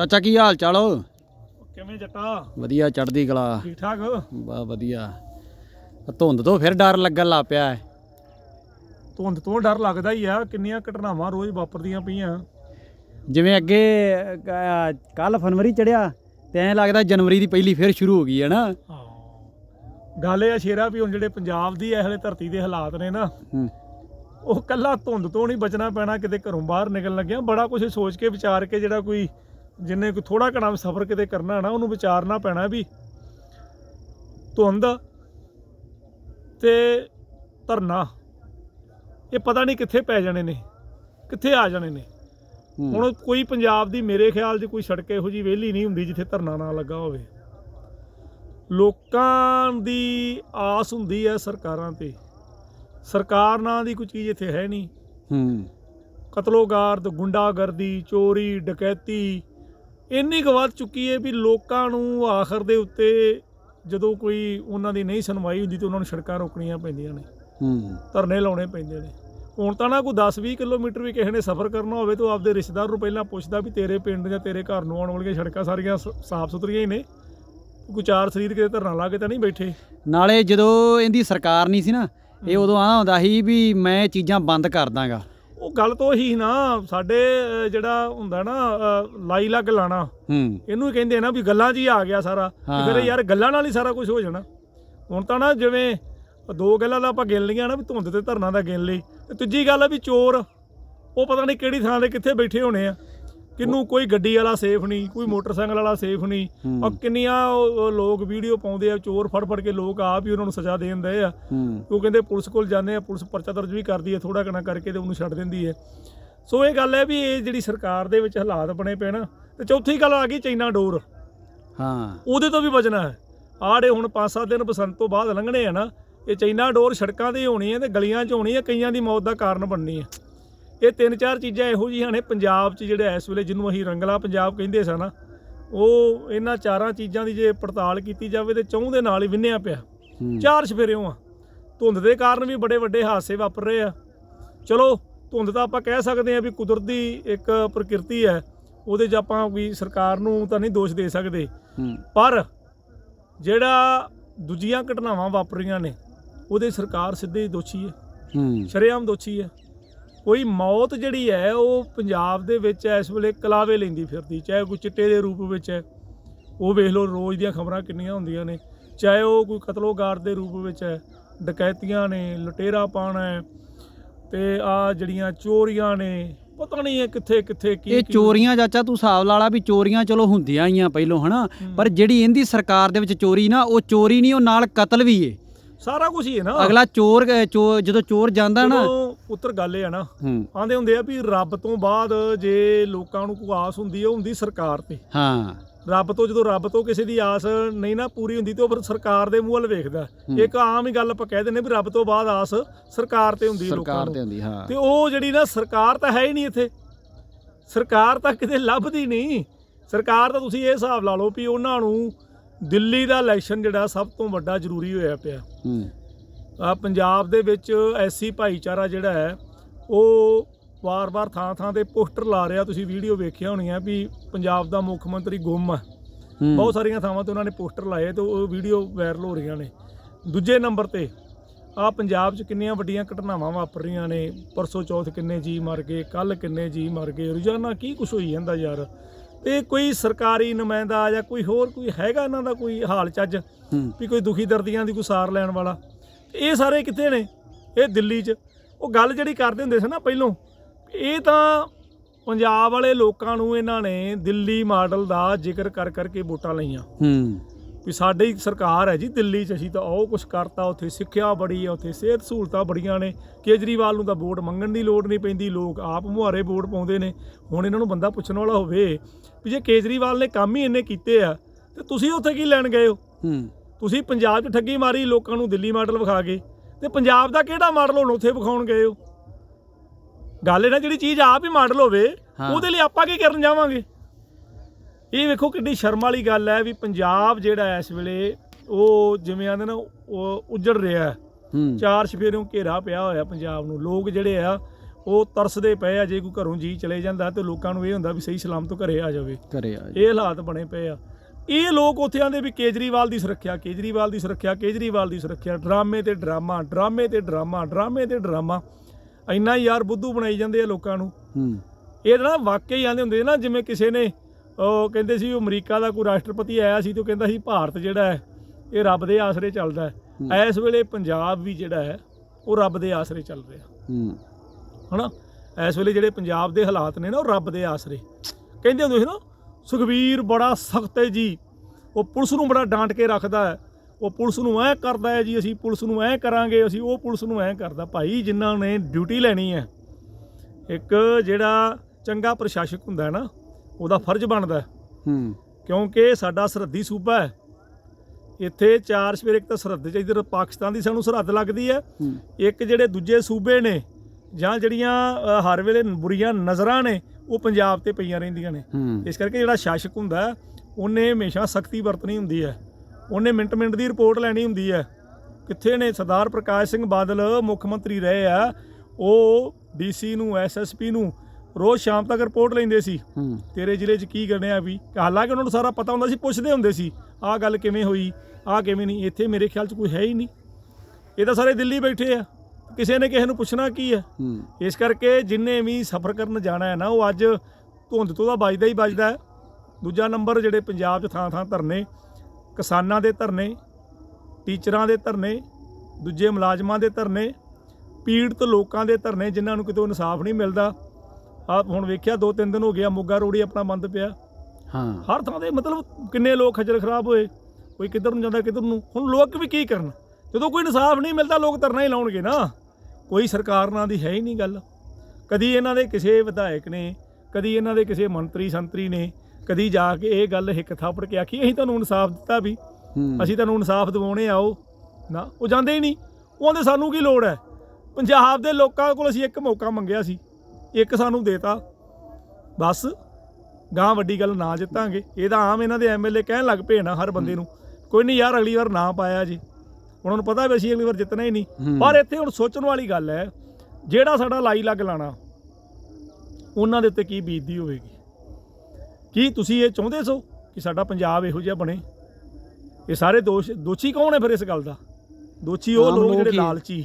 ਚਾਚਾ ਕੀ ਹਾਲ ਚਾਲ? ਕਿਵੇਂ ਜੱਟਾ? ਵਧੀਆ ਚੜਦੀ ਕਲਾ। ਠੀਕ ਠਾਕ ਬਾ ਵਧੀਆ ਧੁੰਦ ਤੋਂ ਫਿਰ ਡਰ ਲੱਗਣ ਲੱਗ ਪਿਆ ਹੈ। ਧੁੰਦ ਤੋਂ ਡਰ ਲੱਗਦਾ ਹੀ ਆ ਕਿੰਨੀਆਂ ਘਟਨਾਵਾਂ ਰੋਜ਼ ਵਾਪਰਦੀਆਂ ਪਈਆਂ। ਜਿਵੇਂ ਅੱਗੇ ਕੱਲ ਫਰਵਰੀ ਚੜਿਆ ਤੇ ਐਂ ਲੱਗਦਾ ਜਨਵਰੀ ਦੀ ਪਹਿਲੀ ਫਿਰ ਸ਼ੁਰੂ ਹੋ ਗਈ ਹੈ ਨਾ। ਗੱਲ ਇਹ ਆ ਸ਼ੇਰਾ ਵੀ ਹੁਣ ਜਿਹੜੇ ਪੰਜਾਬ ਦੀ ਇਹ ਹਲੇ ਧਰਤੀ ਦੇ ਹਾਲਾਤ ਨੇ ਨਾ ਹੂੰ। ਉਹ ਕੱਲਾ ਧੁੰਦ ਤੋਂ ਨਹੀਂ ਬਚਣਾ ਪੈਣਾ ਕਿਤੇ ਘਰੋਂ ਬਾਹਰ ਨਿਕਲਣ ਲੱਗਿਆ। ਬੜਾ ਕੁਝ ਸੋਚ ਕੇ ਵਿਚਾਰ ਕੇ ਜਿਹੜਾ ਕੋਈ ਜਿੰਨੇ ਕੋਈ ਥੋੜਾ ਘਣਾ ਸਫ਼ਰ ਕਿਤੇ ਕਰਨਾ ਨਾ ਉਹਨੂੰ ਵਿਚਾਰਨਾ ਪੈਣਾ ਵੀ ਧੁੰਦ ਤੇ ਧਰਨਾ। ਇਹ ਪਤਾ ਨਹੀਂ ਕਿੱਥੇ ਪੈ ਜਾਣੇ ਨੇ ਕਿੱਥੇ ਆ ਜਾਣੇ ਨੇ। ਹੂੰ। ਹੁਣ ਕੋਈ ਪੰਜਾਬ ਦੀ ਮੇਰੇ ਖਿਆਲ 'ਚ ਕੋਈ ਸੜਕ ਇਹੋ ਜੀ ਵਿਹਲੀ ਨਹੀਂ ਹੁੰਦੀ ਜਿੱਥੇ ਧਰਨਾ ਨਾ ਲੱਗਾ ਹੋਵੇ। ਲੋਕਾਂ ਦੀ ਆਸ ਹੁੰਦੀ ਹੈ ਸਰਕਾਰਾਂ ਤੇ। ਸਰਕਾਰ ਨਾਂ ਦੀ ਕੋਈ ਚੀਜ਼ ਇੱਥੇ ਹੈ ਨਹੀਂ। ਹੂੰ। ਕਤਲੋਗਾਰਦ ਗੁੰਡਾਗਰਦੀ ਚੋਰੀ ਡਕੈਤੀ ਇੰਨੀ ਕੁ ਵੱਧ ਚੁੱਕੀ ਹੈ ਵੀ ਲੋਕਾਂ ਨੂੰ ਆਖਰ ਦੇ ਉੱਤੇ ਜਦੋਂ ਕੋਈ ਉਹਨਾਂ ਦੀ ਨਹੀਂ ਸੁਣਵਾਈ ਹੁੰਦੀ ਤੇ ਉਹਨਾਂ ਨੂੰ ਸੜਕਾਂ ਰੋਕਣੀਆਂ ਪੈਂਦੀਆਂ ਨੇ ਹੂੰ। ਧਰਨੇ ਲਾਉਣੇ ਪੈਂਦੇ ਨੇ। ਹੁਣ ਤਾਂ ਨਾ ਕੋਈ 10-20 ਕਿਲੋਮੀਟਰ ਵੀ ਕਿਸੇ ਨੇ ਸਫ਼ਰ ਕਰਨਾ ਹੋਵੇ ਤਾਂ ਉਹ ਆਪਦੇ ਰਿਸ਼ਤੇਦਾਰ ਨੂੰ ਪਹਿਲਾਂ ਪੁੱਛਦਾ ਵੀ ਤੇਰੇ ਪਿੰਡ ਜਾਂ ਤੇਰੇ ਘਰ ਨੂੰ ਆਉਣ ਵਾਲੀਆਂ ਸੜਕਾਂ ਸਾਰੀਆਂ ਸਾਫ਼ ਸੁਥਰੀਆਂ ਹੀ ਨੇ। ਕੋਈ ਚਾਰ ਸਰੀਰ ਕਿਤੇ ਧਰਨਾ ਲਾ ਕੇ ਤਾਂ ਨਹੀਂ ਬੈਠੇ। ਨਾਲੇ ਜਦੋਂ ਇਹਦੀ ਸਰਕਾਰ ਨਹੀਂ ਸੀ ਨਾ ਇਹ ਉਦੋਂ ਆਹ ਹੁੰਦਾ ਸੀ ਵੀ ਮੈਂ ਚੀਜ਼ਾਂ ਬੰਦ ਕਰ ਦਾਂਗਾ। ਉਹ ਗੱਲ ਤਾਂ ਉਹੀ ਨਾ ਸਾਡੇ ਜਿਹੜਾ ਹੁੰਦਾ ਨਾ ਲਾਈ ਲੱਗ ਲਾਣਾ। ਹੂੰ। ਇਹਨੂੰ ਹੀ ਕਹਿੰਦੇ ਆ ਨਾ ਵੀ ਗੱਲਾਂ 'ਚ ਹੀ ਆ ਗਿਆ ਸਾਰਾ। ਹਾਂ। ਫਿਰ ਯਾਰ ਗੱਲਾਂ ਨਾਲ ਹੀ ਸਾਰਾ ਕੁਝ ਹੋ ਜਾਣਾ। ਹੁਣ ਤਾਂ ਨਾ ਜਿਵੇਂ ਦੋ ਗੱਲਾਂ ਦਾ ਆਪਾਂ ਗਿਣ ਲਈਆਂ ਨਾ ਵੀ ਧੁੰਦ ਤੇ ਧਰਨਾ ਦਾ ਗਿਣ ਲਈ। ਤੇ ਤੀਜੀ ਗੱਲ ਆ ਵੀ ਚੋਰ ਉਹ ਪਤਾ ਨਹੀਂ ਕਿਹੜੀ ਥਾਂ ਦੇ ਕਿੱਥੇ ਬੈਠੇ ਹੋਣੇ ਆ। ਕਿੰਨੂੰ ਕੋਈ ਗੱਡੀ ਵਾਲਾ ਸੇਫ ਨਹੀਂ ਕੋਈ ਮੋਟਰਸਾਈਕਲ ਵਾਲਾ ਸੇਫ ਨਹੀਂ। ਆ ਕਿੰਨੀਆਂ ਉਹ- ਲੋਕ ਵੀਡੀਓ ਪਾਉਂਦੇ ਆ ਚੋਰ ਫੜ ਫੜ ਕੇ ਲੋਕ ਆਪ ਹੀ ਉਹਨਾਂ ਨੂੰ ਸਜ਼ਾ ਦੇਣ ਦੇ ਆ। ਉਹ ਕਹਿੰਦੇ ਪੁਲਿਸ ਕੋਲ ਜਾਂਦੇ ਆ ਪੁਲਿਸ ਪਰਚਾ ਦਰਜ ਵੀ ਕਰਦੀ ਹੈ ਥੋੜਾ ਘਣਾ ਕਰਕੇ ਤੇ ਉਹਨੂੰ ਛੱਡ ਦਿੰਦੀ ਹੈ ਸੋ ਇਹ ਗੱਲ ਹੈ ਵੀ ਇਹ ਜਿਹੜੀ ਸਰਕਾਰ ਦੇ ਵਿੱਚ ਹਾਲਾਤ ਬਣੇ ਪਏ ਨਾ ਤੇ ਚੌਥੀ ਗੱਲ ਆ ਗਈ ਚਾਈਨਾ ਡੋਰ। ਹਾਂ। ਉਹਦੇ ਤੋਂ ਵੀ ਬਚਣਾ ਹੈ। ਆੜੇ ਹੁਣ 5-7 ਦਿਨ ਬਸੰਤ ਤੋਂ ਬਾਅਦ ਲੰਘਣੇ ਆ ਨਾ ਇਹ ਚਾਈਨਾ ਡੋਰ ਸੜਕਾਂ ਤੇ ਹੋਣੀ ਹੈ ਤੇ ਗਲੀਆਂ 'ਚ ਹੋਣੀ ਹੈ ਕਈਆਂ ਦੀ ਮੌਤ ਦਾ ਕਾਰਨ ਬਣਨੀ ਹੈ ਇਹ ਤਿੰਨ ਚਾਰ ਚੀਜ਼ਾਂ ਇਹੋ ਜਿਹੀਆਂ ਨੇ ਪੰਜਾਬ 'ਚ ਜਿਹੜੇ ਇਸ ਵੇਲੇ ਜਿਹਨੂੰ ਅਸੀਂ ਰੰਗਲਾ ਪੰਜਾਬ ਕਹਿੰਦੇ ਸਨ ਨਾ ਉਹ ਇਹਨਾਂ ਚਾਰਾਂ ਚੀਜ਼ਾਂ ਦੀ ਜੇ ਪੜਤਾਲ ਕੀਤੀ ਜਾਵੇ ਤੇ ਚੌਂ ਦੇ ਨਾਲ ਹੀ ਵਿੰਨਿਆ ਪਿਆ। ਚਾਰ ਸਫੇਰਿਓਂ ਆ। ਧੁੰਦ ਦੇ ਕਾਰਨ ਵੀ ਬੜੇ ਵੱਡੇ ਹਾਦਸੇ ਵਾਪਰ ਰਹੇ ਆ। ਚਲੋ ਧੁੰਦ ਤਾਂ ਆਪਾਂ ਕਹਿ ਸਕਦੇ ਆ ਵੀ ਕੁਦਰਤੀ ਇੱਕ ਪ੍ਰਕਿਰਤੀ ਹੈ ਉਹਦੇ 'ਚ ਆਪਾਂ ਵੀ ਸਰਕਾਰ ਨੂੰ ਤਾਂ ਨਹੀਂ ਦੋਸ਼ ਦੇ ਸਕਦੇ। ਪਰ ਜਿਹੜਾ ਦੂਜੀਆਂ ਘਟਨਾਵਾਂ ਵਾਪਰੀਆਂ ਨੇ ਉਹਦੇ ਸਰਕਾਰ ਸਿੱਧੇ ਦੋਸ਼ੀ ਹੈ। ਹੂੰ। ਸ਼ਰੇਆਮ ਦੋਸ਼ੀ ਹੈ। ਕੋਈ ਮੌਤ ਜਿਹੜੀ ਹੈ ਉਹ ਪੰਜਾਬ ਦੇ ਵਿੱਚ ਇਸ ਵੇਲੇ ਕਲਾਵੇ ਲੈਂਦੀ ਫਿਰਦੀ ਚਾਹੇ ਕੋਈ ਚਿੱਟੇ ਦੇ ਰੂਪ ਵਿੱਚ ਹੈ। ਉਹ ਵੇਖ ਲਓ ਰੋਜ਼ ਦੀਆਂ ਖਬਰਾਂ ਕਿੰਨੀਆਂ ਹੁੰਦੀਆਂ ਨੇ। ਚਾਹੇ ਉਹ ਕੋਈ ਕਤਲੋਗਾਰ ਦੇ ਰੂਪ ਵਿੱਚ ਹੈ ਡਕੈਤੀਆਂ ਨੇ ਲੁਟੇਰਾ ਪਾਣਾ ਹੈ ਤੇ ਆ ਜਿਹੜੀਆਂ ਚੋਰੀਆਂ ਨੇ ਪਤਾ ਨਹੀਂ ਇਹ ਕਿੱਥੇ ਕਿੱਥੇ ਕੀ ਇਹ ਚੋਰੀਆਂ ਚਾਚਾ ਤੂੰ ਹਿਸਾਬ ਲਾ ਲਾ ਵੀ ਚੋਰੀਆਂ ਚਲੋ ਹੁੰਦੀਆਂ ਹੀ ਆ ਪਹਿਲੋਂ ਹਨਾ। ਪਰ ਜਿਹੜੀ ਇਹਦੀ ਸਰਕਾਰ ਦੇ ਵਿੱਚ ਚੋਰੀ ਨਾ ਉਹ ਚੋਰੀ ਨਹੀਂ ਉਹ ਨਾਲ ਕਤਲ ਵੀ ਏ। ਸਾਰਾ ਕੁਝ ਹੀ ਹੈ ਨਾ। ਅਗਲਾ ਚੋਰ ਜਦੋਂ ਚੋਰ ਜਾਂਦਾ ਨਾ ਪੁੱਤਰ ਗੱਲ ਇਹ ਆ ਨਾ ਹੂੰ। ਆਂਦੇ ਹੁੰਦੇ ਆ ਵੀ ਰੱਬ ਤੋਂ ਬਾਅਦ ਜੇ ਲੋਕਾਂ ਨੂੰ ਕੋਈ ਆਸ ਹੁੰਦੀ ਹੈ ਉਹ ਹੁੰਦੀ ਸਰਕਾਰ ਤੇ। ਹਾਂ। ਰੱਬ ਤੋਂ ਜਦੋਂ ਰੱਬ ਤੋਂ ਕਿਸੇ ਦੀ ਆਸ ਨਹੀਂ ਨਾ ਪੂਰੀ ਹੁੰਦੀ ਤੇ ਉਹ ਫਿਰ ਸਰਕਾਰ ਦੇ ਮੂੰਹ ਵੱਲ ਵੇਖਦਾ। ਇੱਕ ਆਮ ਹੀ ਗੱਲ ਆਪਾਂ ਕਹਿ ਦਿੰਦੇ ਵੀ ਰੱਬ ਤੋਂ ਬਾਅਦ ਆਸ ਸਰਕਾਰ ਤੇ ਹੁੰਦੀ ਹੈ ਲੋਕਾਂ ਸਰਕਾਰ ਨੂੰ। ਤੇ ਹੁੰਦੀ ਹਾਂ। ਤੇ ਉਹ ਜਿਹੜੀ ਨਾ ਸਰਕਾਰ ਤਾਂ ਹੈ ਹੀ ਨਹੀਂ ਇੱਥੇ। ਸਰਕਾਰ ਤਾਂ ਕਿਤੇ ਲੱਭਦੀ ਨਹੀਂ। ਸਰਕਾਰ ਤਾਂ ਤੁਸੀਂ ਇਹ ਹਿਸਾਬ ਲਾ ਲਓ ਵੀ ਉਹਨਾਂ ਨੂੰ ਦਿੱਲੀ ਦਾ ਇਲੈਕਸ਼ਨ ਜਿਹੜਾ ਸਭ ਤੋਂ ਵੱਡਾ ਜ਼ਰੂਰੀ ਹੋਇਆ ਪਿਆ। ਹੂੰ। ਪੰਜਾਬ ਦੇ ਵਿੱਚ ਐਸੀ ਭਾਈਚਾਰਾ ਜਿਹੜਾ ਹੈ ਉਹ ਵਾਰ-ਵਾਰ ਥਾਂ-ਥਾਂ ਤੇ ਪੋਸਟਰ ਲਾ ਰਿਹਾ। ਤੁਸੀਂ ਵੀਡੀਓ ਵੇਖਿਆ ਹੋਣੀਆਂ ਵੀ ਪੰਜਾਬ ਦਾ ਮੁੱਖ ਮੰਤਰੀ ਗੁੰਮ ਹੈ। ਬਹੁਤ ਸਾਰੀਆਂ ਥਾਵਾਂ ਤੇ ਉਹਨਾਂ ਨੇ ਪੋਸਟਰ ਲਾਏ ਤੇ ਉਹ ਵੀਡੀਓ ਵਾਇਰਲ ਹੋ ਰਹੀਆਂ ਨੇ। ਦੂਜੇ ਨੰਬਰ ਤੇ ਆ ਪੰਜਾਬ 'ਚ ਕਿੰਨੀਆਂ ਵੱਡੀਆਂ ਘਟਨਾਵਾਂ ਵਾਪਰ ਰਹੀਆਂ ਨੇ। ਪਰਸੋਂ ਚੌਥ ਕਿੰਨੇ ਜੀ ਮਰ ਗਏ ਕੱਲ ਕਿੰਨੇ ਜੀ ਮਰ ਗਏ ਰੋਜ਼ਾਨਾ ਕੀ ਕੁਝ ਹੋਈ ਜਾਂਦਾ ਯਾਰ। ਤੇ ਕੋਈ ਸਰਕਾਰੀ ਨੁਮਾਇੰਦਾ ਜਾਂ ਕੋਈ ਹੋਰ ਕੋਈ ਹੈਗਾ ਇਹਨਾਂ ਦਾ ਕੋਈ ਹਾਲ ਚੱਜ ਵੀ ਕੋਈ ਦੁਖੀ ਦਰਦੀਆਂ ਦੀ ਕੋਈ ਸਾਰ ਲੈਣ ਵਾਲਾ? ਇਹ ਸਾਰੇ ਕਿੱਥੇ ਨੇ? ਇਹ ਦਿੱਲੀ 'ਚ। ਉਹ ਗੱਲ ਜਿਹੜੀ ਕਰਦੇ ਹੁੰਦੇ ਸੀ ਨਾ ਪਹਿਲੋਂ ਇਹ ਤਾਂ ਪੰਜਾਬ ਵਾਲੇ ਲੋਕਾਂ ਨੂੰ ਇਹਨਾਂ ਨੇ ਦਿੱਲੀ ਮਾਡਲ ਦਾ ਜ਼ਿਕਰ ਕਰ ਕਰਕੇ ਵੋਟਾਂ ਲਈਆਂ। ਹੂੰ। ਵੀ ਸਾਡੀ ਸਰਕਾਰ ਹੈ ਜੀ ਦਿੱਲੀ 'ਚ ਅਸੀਂ ਤਾਂ ਉਹ ਕੁਝ ਕਰਤਾ ਉੱਥੇ ਸਿੱਖਿਆ ਬੜੀ ਹੈ ਉੱਥੇ ਸਿਹਤ ਸਹੂਲਤਾਂ ਬੜੀਆਂ ਨੇ। ਕੇਜਰੀਵਾਲ ਨੂੰ ਤਾਂ ਵੋਟ ਮੰਗਣ ਦੀ ਲੋੜ ਨਹੀਂ ਪੈਂਦੀ ਲੋਕ ਆਪ ਮੁਹਾਰੇ ਵੋਟ ਪਾਉਂਦੇ ਨੇ। ਹੁਣ ਇਹਨਾਂ ਨੂੰ ਬੰਦਾ ਪੁੱਛਣ ਵਾਲਾ ਹੋਵੇ ਵੀ ਜੇ ਕੇਜਰੀਵਾਲ ਨੇ ਕੰਮ ਹੀ ਇੰਨੇ ਕੀਤੇ ਆ ਤੇ ਤੁਸੀਂ ਉੱਥੇ ਕੀ ਲੈਣ ਗਏ ਹੋ? ਹੂੰ। ਤੁਸੀਂ ਪੰਜਾਬ 'ਚ ਠੱਗੀ ਮਾਰੀ ਲੋਕਾਂ ਨੂੰ ਦਿੱਲੀ ਮਾਡਲ ਵਿਖਾ ਕੇ। ਤੇ ਪੰਜਾਬ ਦਾ ਕਿਹੜਾ ਮਾਡਲ ਹੁਣ ਉੱਥੇ ਵਿਖਾਉਣ ਗਏ ਹੋ? ਗੱਲ ਇਹ ਨਾ ਜਿਹੜੀ ਚੀਜ਼ ਆਪ ਹੀ ਮਾਡਲ ਹੋਵੇ। ਉਹਦੇ ਲਈ ਆਪਾਂ ਕੀ ਕਰਨ ਜਾਵਾਂਗੇ? ਇਹ ਵੇਖੋ ਕਿੰਨੀ ਸ਼ਰਮ ਵਾਲੀ ਗੱਲ ਹੈ ਵੀ ਪੰਜਾਬ ਜਿਹੜਾ ਇਸ ਵੇਲੇ ਉਹ ਜਿਵੇਂ ਆਂਦੇ ਨਾ ਉਹ ਉਜੜ ਰਿਹਾ ਚਾਰ ਸਫੇਰਿਓਂ ਘੇਰਾ ਪਿਆ ਹੋਇਆ ਪੰਜਾਬ ਨੂੰ। ਲੋਕ ਜਿਹੜੇ ਆ ਉਹ ਤਰਸਦੇ ਪਏ ਆ ਜੇ ਕੋਈ ਘਰੋਂ ਜੀ ਚਲੇ ਜਾਂਦਾ ਤੇ ਲੋਕਾਂ ਨੂੰ ਇਹ ਹੁੰਦਾ ਵੀ ਸਹੀ ਸਲਾਮਤ ਘਰੇ ਆ ਜਾਵੇ। ਘਰੇ ਆ ਇਹ ਹਾਲਾਤ ਬਣੇ ਪਏ ਆ। ਇਹ ਲੋਕ ਉੱਥੇ ਆਂਦੇ ਵੀ ਕੇਜਰੀਵਾਲ ਦੀ ਸੁਰੱਖਿਆ ਕੇਜਰੀਵਾਲ ਦੀ ਸੁਰੱਖਿਆ ਕੇਜਰੀਵਾਲ ਦੀ ਸੁਰੱਖਿਆ ਡਰਾਮੇ ਤੇ ਡਰਾਮਾ ਡਰਾਮੇ ਤੇ ਡਰਾਮਾ ਡਰਾਮੇ ਤੇ ਡਰਾਮਾ। ਇੰਨਾ ਯਾਰ ਬੁੱਧੂ ਬਣਾਈ ਜਾਂਦੇ ਆ ਲੋਕਾਂ ਨੂੰ। ਹੂੰ। ਇਹ ਨਾ ਵਾਕਈ ਆਂਦੇ ਹੁੰਦੇ ਨਾ ਜਿਵੇਂ ਕਿਸੇ ਨੇ ਉਹ ਕਹਿੰਦੇ ਸੀ ਉਹ ਅਮਰੀਕਾ ਦਾ ਕੋਈ ਰਾਸ਼ਟਰਪਤੀ ਆਇਆ ਸੀ ਤੇ ਉਹ ਕਹਿੰਦਾ ਸੀ ਭਾਰਤ ਜਿਹੜਾ ਹੈ ਇਹ ਰੱਬ ਦੇ ਆਸਰੇ ਚੱਲਦਾ ਹੈ। ਇਸ ਵੇਲੇ ਪੰਜਾਬ ਵੀ ਜਿਹੜਾ ਹੈ ਉਹ ਰੱਬ ਦੇ ਆਸਰੇ ਚੱਲ ਰਿਹਾ। ਹੂੰ। ਹਨਾ? ਇਸ ਵੇਲੇ ਜਿਹੜੇ ਪੰਜਾਬ ਦੇ ਹਾਲਾਤ ਨੇ ਨਾ ਉਹ ਰੱਬ ਦੇ ਆਸਰੇ। ਕਹਿੰਦੇ ਹੁੰਦੇ ਸੀ ਨਾ ਸੁਖਵੀਰ ਬੜਾ ਸਖਤ ਹੈ ਜੀ। ਉਹ ਪੁਲਿਸ ਨੂੰ ਬੜਾ ਡਾਂਟ ਕੇ ਰੱਖਦਾ ਹੈ। ਉਹ ਪੁਲਿਸ ਨੂੰ ਐ ਕਰਦਾ ਹੈ ਜੀ ਅਸੀਂ ਪੁਲਿਸ ਨੂੰ ਐ ਕਰਾਂਗੇ ਅਸੀਂ ਉਹ ਪੁਲਿਸ ਨੂੰ ਐ ਕਰਦਾ। ਭਾਈ ਜਿਨ੍ਹਾਂ ਨੇ ਡਿਊਟੀ ਲੈਣੀ ਹੈ ਇੱਕ ਜਿਹੜਾ ਚੰਗਾ ਪ੍ਰਸ਼ਾਸਕ ਹੁੰਦਾ ਹੈ ਨਾ ਉਹਦਾ ਫਰਜ਼ ਬਣਦਾ ਹੈ। ਕਿਉਂਕਿ ਸਾਡਾ ਸਰਹੱਦੀ ਸੂਬਾ ਹੈ। ਇੱਥੇ ਚਾਰ ਸਵੇਰ ਇੱਕ ਤਾਂ ਸਰਹੱਦ ਚ ਇਧਰ ਪਾਕਿਸਤਾਨ ਦੀ ਸਾਨੂੰ ਸਰਹੱਦ ਲੱਗਦੀ ਹੈ। ਇੱਕ ਜਿਹੜੇ ਦੂਜੇ ਸੂਬੇ ਨੇ ਜਾਂ ਜਿਹੜੀਆਂ ਹਰ ਵੇਲੇ ਬੁਰੀਆਂ ਨਜ਼ਰਾਂ ਨੇ ਉਹ ਪੰਜਾਬ ਤੇ ਪਈਆਂ ਰਹਿੰਦੀਆਂ ਨੇ। ਇਸ ਕਰਕੇ ਜਿਹੜਾ ਸ਼ਾਸਕ ਹੁੰਦਾ ਉਹਨੇ ਹਮੇਸ਼ਾ ਸਖਤੀ ਵਰਤਣੀ ਹੁੰਦੀ ਹੈ। ਉਹਨੇ ਮਿੰਟ ਮਿੰਟ ਦੀ ਰਿਪੋਰਟ ਲੈਣੀ ਹੁੰਦੀ ਹੈ। ਕਿੱਥੇ ਨੇ? ਸਰਦਾਰ ਪ੍ਰਕਾਸ਼ ਸਿੰਘ ਬਾਦਲ ਮੁੱਖ ਮੰਤਰੀ ਰਹੇ ਆ। ਉਹ ਡੀਸੀ ਨੂੰ ਐਸਐਸਪੀ ਨੂੰ ਰੋਜ਼ ਸ਼ਾਮ ਤੱਕ ਰਿਪੋਰਟ ਲੈਂਦੇ ਸੀ। ਤੇਰੇ ਜ਼ਿਲ੍ਹੇ 'ਚ ਕੀ ਕਰਨਿਆ ਵੀ? ਹਾਲਾਂਕਿ ਉਹਨਾਂ ਨੂੰ ਸਾਰਾ ਪਤਾ ਹੁੰਦਾ ਸੀ ਪੁੱਛਦੇ ਹੁੰਦੇ ਸੀ ਆਹ ਗੱਲ ਕਿਵੇਂ ਹੋਈ? ਆਹ ਕਿਵੇਂ ਨਹੀਂ? ਇੱਥੇ ਮੇਰੇ ਖਿਆਲ 'ਚ ਕੋਈ ਹੈ ਹੀ ਨਹੀਂ। ਇਹ ਤਾਂ ਸਾਰੇ ਦਿੱਲੀ ਬੈਠੇ ਆ। ਕਿਸੇ ਨੇ ਕਿਸੇ ਨੂੰ ਪੁੱਛਣਾ ਕੀ ਹੈ। ਇਸ ਕਰਕੇ ਜਿੰਨੇ ਵੀ ਸਫ਼ਰ ਕਰਨ ਜਾਣਾ ਹੈ ਨਾ ਉਹ ਅੱਜ ਧੁੰਦ ਤੋਂ ਤਾਂ ਵੱਜਦਾ ਹੀ ਵੱਜਦਾ ਹੈ। ਦੂਜਾ ਨੰਬਰ ਜਿਹੜੇ ਪੰਜਾਬ 'ਚ ਥਾਂ ਥਾਂ ਧਰਨੇ ਕਿਸਾਨਾਂ ਦੇ ਧਰਨੇ ਟੀਚਰਾਂ ਦੇ ਧਰਨੇ ਦੂਜੇ ਮੁਲਾਜ਼ਮਾਂ ਦੇ ਧਰਨੇ ਪੀੜਤ ਲੋਕਾਂ ਦੇ ਧਰਨੇ ਜਿਨ੍ਹਾਂ ਨੂੰ ਕਿਤੋਂ ਇਨਸਾਫ ਨਹੀਂ ਮਿਲਦਾ। ਆਪ ਹੁਣ ਵੇਖਿਆ ਦੋ ਤਿੰਨ ਦਿਨ ਹੋ ਗਿਆ ਮੋਗਾ ਰੋੜੀ ਆਪਣਾ ਬੰਦ ਪਿਆ। ਹਾਂ। ਹਰ ਥਾਂ ਤੇ ਮਤਲਬ ਕਿੰਨੇ ਲੋਕ ਖੱਜਲ ਖਰਾਬ ਹੋਏ। ਕੋਈ ਕਿੱਧਰ ਨੂੰ ਜਾਂਦਾ ਕਿੱਧਰ ਨੂੰ। ਹੁਣ ਲੋਕ ਵੀ ਕੀ ਕਰਨ? ਜਦੋਂ ਕੋਈ ਇਨਸਾਫ ਨਹੀਂ ਮਿਲਦਾ ਲੋਕ ਧਰਨਾ ਹੀ ਲਾਉਣਗੇ ਨਾ। ਕੋਈ ਸਰਕਾਰ ਨਾਂ ਦੀ ਹੈ ਹੀ ਨਹੀਂ ਗੱਲ। ਕਦੀ ਇਹਨਾਂ ਦੇ ਕਿਸੇ ਵਿਧਾਇਕ ਨੇ ਕਦੀ ਇਹਨਾਂ ਦੇ ਕਿਸੇ ਮੰਤਰੀ ਸੰਤਰੀ ਨੇ ਕਦੀ ਜਾ ਕੇ ਇਹ ਗੱਲ ਹਿੱਕ ਥਾਪੜ ਕੇ ਆਖੀ ਅਸੀਂ ਤੁਹਾਨੂੰ ਇਨਸਾਫ ਦਿੱਤਾ ਵੀ। ਅਸੀਂ ਤੁਹਾਨੂੰ ਇਨਸਾਫ ਦਿਵਾਉਣੇ ਆਓ ਨਾ ਉਹ ਜਾਂਦੇ ਹੀ ਨਹੀਂ। ਉਹ ਆਂਦੇ ਸਾਨੂੰ ਕੀ ਲੋੜ ਹੈ? ਪੰਜਾਬ ਦੇ ਲੋਕਾਂ ਕੋਲ ਅਸੀਂ ਇੱਕ ਮੌਕਾ ਮੰਗਿਆ ਸੀ। ਇੱਕ ਸਾਨੂੰ ਦੇਤਾ। ਬਸ ਗਾਂ ਵੱਡੀ ਗੱਲ ਨਾ ਜਿੱਤਾਂਗੇ। ਇਹ ਤਾਂ ਆਮ ਇਹਨਾਂ ਦੇ ਐਮਐਲਏ ਕਹਿਣ ਲੱਗ ਪਏ ਨਾ ਹਰ ਬੰਦੇ ਨੂੰ। ਕੋਈ ਨਹੀਂ ਯਾਰ ਅਗਲੀ ਵਾਰ ਨਾ ਪਾਇਆ ਜੀ। ਉਹਨਾਂ ਨੂੰ ਪਤਾ ਵੀ ਅਸੀਂ ਅਗਲੀ ਵਾਰ ਜਿੱਤਣਾ ਹੀ ਨਹੀਂ। ਪਰ ਇੱਥੇ ਹੁਣ ਸੋਚਣ ਵਾਲੀ ਗੱਲ ਹੈ ਜਿਹੜਾ ਸਾਡਾ ਲਾਈ ਲੱਗ ਲਾਣਾ ਉਹਨਾਂ ਦੇ ਉੱਤੇ ਕੀ ਬੀਤਦੀ ਹੋਵੇਗੀ? ਕੀ ਤੁਸੀਂ ਇਹ ਚਾਹੁੰਦੇ ਸੋ ਕਿ ਸਾਡਾ ਪੰਜਾਬ ਇਹੋ ਜਿਹਾ ਬਣੇ? ਇਹ ਸਾਰੇ ਦੋਸ਼ ਦੋਸ਼ੀ ਕੌਣ ਹੈ ਫਿਰ ਇਸ ਗੱਲ ਦਾ? ਦੋਸ਼ੀ ਉਹ ਲੋਕ ਜਿਹੜੇ। ਲਾਲਚੀ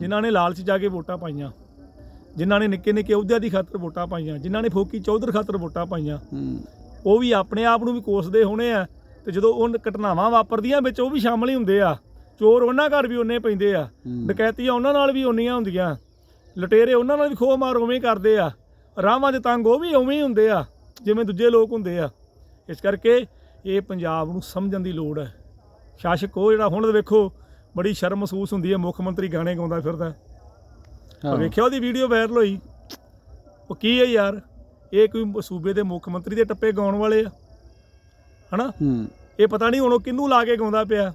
ਜਿਨ੍ਹਾਂ ਨੇ ਲਾਲਚ ਜਾ ਕੇ ਵੋਟਾਂ ਪਾਈਆਂ ਜਿਨ੍ਹਾਂ ਨੇ ਨਿੱਕੇ ਨਿੱਕੇ ਅਹੁਦਿਆਂ ਦੀ ਖਾਤਰ ਵੋਟਾਂ ਪਾਈਆਂ ਜਿਨ੍ਹਾਂ ਨੇ ਫੋਕੀ ਚੌਧਰ ਖਾਤਰ ਵੋਟਾਂ ਪਾਈਆਂ ਉਹ ਵੀ ਆਪਣੇ ਆਪ ਨੂੰ ਵੀ ਕੋਸਦੇ ਹੋਣੇ ਆ ਤੇ ਜਦੋਂ ਉਹ ਘਟਨਾਵਾਂ ਵਾਪਰਦੀਆਂ ਵਿੱਚ ਉਹ ਵੀ ਸ਼ਾਮਲ ਹੀ ਹੁੰਦੇ ਆ ਚੋਰ ਉਹਨਾਂ ਘਰ ਵੀ ਉਹਨੇ ਪੈਂਦੇ ਆ। ਡਕੈਤੀਆਂ ਉਹਨਾਂ ਨਾਲ ਵੀ ਉਨੀਆਂ ਹੁੰਦੀਆਂ। ਲਟੇਰੇ ਉਹਨਾਂ ਨਾਲ ਵੀ ਖੋਹ ਮਾਰ ਉਵੇਂ ਹੀ ਕਰਦੇ ਆ। ਰਾਹਾਂ ਦੇ ਤੰਗ ਉਹ ਵੀ ਉਵੇਂ ਹੀ ਹੁੰਦੇ ਆ ਜਿਵੇਂ ਦੂਜੇ ਲੋਕ ਹੁੰਦੇ ਆ। ਇਸ ਕਰਕੇ ਇਹ ਪੰਜਾਬ ਨੂੰ ਸਮਝਣ ਦੀ ਲੋੜ ਹੈ। ਸ਼ਾਸਕ ਉਹ ਜਿਹੜਾ ਹੁਣ ਵੇਖੋ ਬੜੀ ਸ਼ਰਮ ਮਹਿਸੂਸ ਹੁੰਦੀ ਹੈ ਮੁੱਖ ਮੰਤਰੀ ਗਾਣੇ ਗਾਉਂਦਾ ਫਿਰਦਾ। ਵੇਖਿਆ ਉਹਦੀ ਵੀਡੀਓ ਵਾਇਰਲ ਹੋਈ। ਉਹ ਕੀ ਹੈ ਯਾਰ? ਇਹ ਕੋਈ ਸੂਬੇ ਦੇ ਮੁੱਖ ਮੰਤਰੀ ਦੇ ਟੱਪੇ ਗਾਉਣ ਵਾਲੇ ਆ। ਹਨਾ? ਇਹ ਪਤਾ ਨਹੀਂ ਹੁਣ ਉਹ ਕਿਹਨੂੰ ਲਾ ਕੇ ਗਾਉਂਦਾ ਪਿਆ।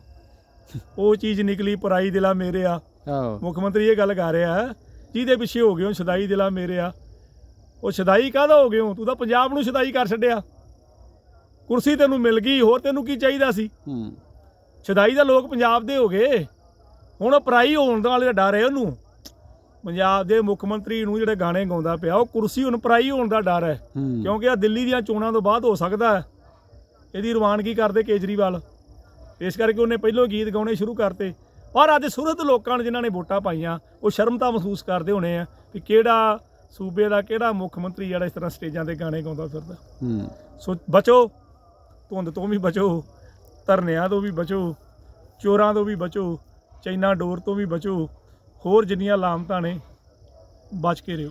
ਉਹ ਚੀਜ਼ ਨਿਕਲੀ ਪਰਾਈ ਦਿਲਾ ਮੇਰੇ ਆ। ਆਹੋ। ਮੁੱਖ ਮੰਤਰੀ ਇਹ ਗੱਲ ਕਰ ਰਿਹਾ ਹੈ, ਜਿਹਦੇ ਪਿੱਛੇ ਹੋ ਗਏ ਹੋ ਸ਼ਦਾਈ ਦਿਲਾ ਮੇਰੇ ਆ। ਉਹ ਸ਼ਦਾਈ ਕਾਹਦਾ ਹੋ ਗਏ ਹੋ? ਤੂੰ ਤਾਂ ਪੰਜਾਬ ਨੂੰ ਸ਼ਦਾਈ ਕਰ ਛੱਡਿਆ। ਕੁਰਸੀ ਤੈਨੂੰ ਮਿਲ ਗਈ ਹੋਰ ਤੈਨੂੰ ਕੀ ਚਾਹੀਦਾ ਸੀ? ਹੂੰ। ਸ਼ਦਾਈ ਦਾ ਲੋਕ ਪੰਜਾਬ ਦੇ ਹੋ ਗਏ। ਹੁਣ ਪਰਾਈ ਹੋਣ ਦਾ ਵਾਲੇ ਦਾ ਡਰ ਹੈ ਉਹਨੂੰ। ਪੰਜਾਬ ਦੇ ਮੁੱਖ ਮੰਤਰੀ ਨੂੰ ਜਿਹੜੇ ਗਾਣੇ ਗਾਉਂਦਾ ਪਿਆ ਉਹ ਕੁਰਸੀ ਹੁਣ ਪਰਾਈ ਹੋਣ ਦਾ ਡਰ ਹੈ। ਹੂੰ। ਕਿਉਂਕਿ ਆ ਦਿੱਲੀ ਦੀਆਂ ਚੋਣਾਂ ਤੋਂ ਬਾਅਦ ਹੋ ਸਕਦਾ ਹੈ। ਇਹਦੀ ਰਵਾਨਗੀ ਕਰਦੇ ਕੇਜਰੀਵਾਲ। ਇਸ ਕਰਕੇ ਉਹਨੇ ਪਹਿਲੋਂ ਗੀਤ ਗਾਉਣੇ ਸ਼ੁਰੂ ਕਰਤੇ। ਪਰ ਅੱਜ ਸੁਰਤ ਲੋਕਾਂ ਨੇ ਜਿਨ੍ਹਾਂ ਨੇ ਵੋਟਾਂ ਪਾਈਆਂ ਉਹ ਸ਼ਰਮਤਾ ਮਹਿਸੂਸ ਕਰਦੇ ਹੋਣੇ ਆ ਕਿ ਕਿਹੜਾ ਸੂਬੇ ਦਾ ਕਿਹੜਾ ਮੁੱਖ ਮੰਤਰੀ ਜਿਹੜਾ ਇਸ ਤਰ੍ਹਾਂ ਸਟੇਜਾਂ ਤੇ ਗਾਣੇ ਗਾਉਂਦਾ ਫਿਰਦਾ। ਹੂੰ। ਸੋ ਬਚੋ ਧੁੰਦ ਤੋਂ ਵੀ ਬਚੋ ਧਰਨਿਆਂ ਤੋਂ ਵੀ ਬਚੋ ਚੋਰਾਂ ਤੋਂ ਵੀ ਬਚੋ ਚਾਈਨਾ ਡੋਰ ਤੋਂ ਵੀ ਬਚੋ ਹੋਰ ਜਿੰਨੀਆਂ ਲਾਮਤਾਂ ਨੇ ਬਚ ਕੇ ਰਹੋ